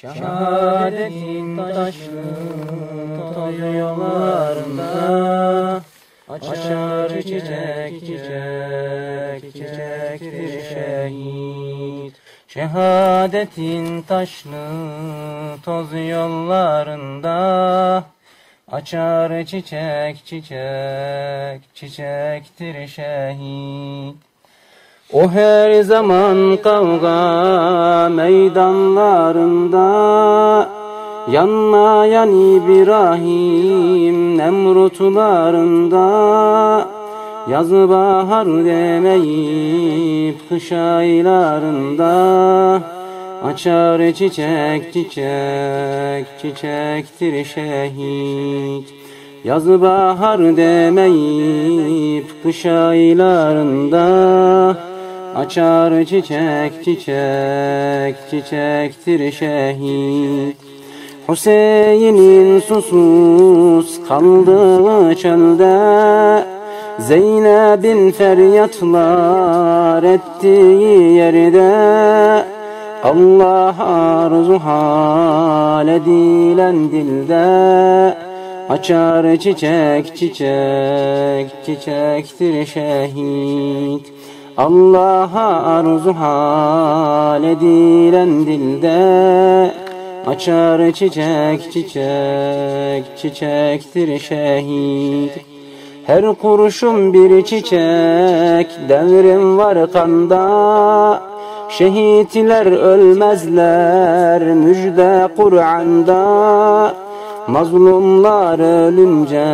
Şehadetin taşlı toz yollarında Açar çiçek çiçek çiçektir şehit. Şehadetin taşlı toz yollarında Açar çiçek çiçek çiçektir şehit o her zaman kavga meydanlarında Yanmayan İbrahim Nemrutlarında. Yazı bahar demeyip kış aylarında Açar çiçek çiçek çiçektir şehit. Yazı bahar demeyip kış aylarında Açar çiçek çiçek çiçektir şehit. Hüseyin'in susuz kaldığı çölde Zeynep'in feryatlar ettiği yerde Allah arzu hal edilen dilde Açar çiçek çiçek çiçektir şehit Allah'a arzu hal edilen dilde Açar çiçek çiçek çiçektir şehit. Her kurşun bir çiçek devrim var kanda. Şehitler ölmezler müjde Kur'an'da. Mazlumlar ölünce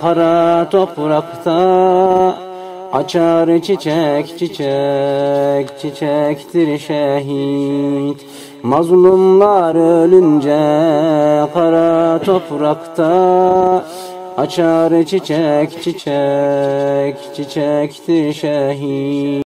kara toprakta Açar çiçek çiçek çiçektir şehit. Mazlumlar ölünce kara toprakta. Açar çiçek çiçek çiçektir şehit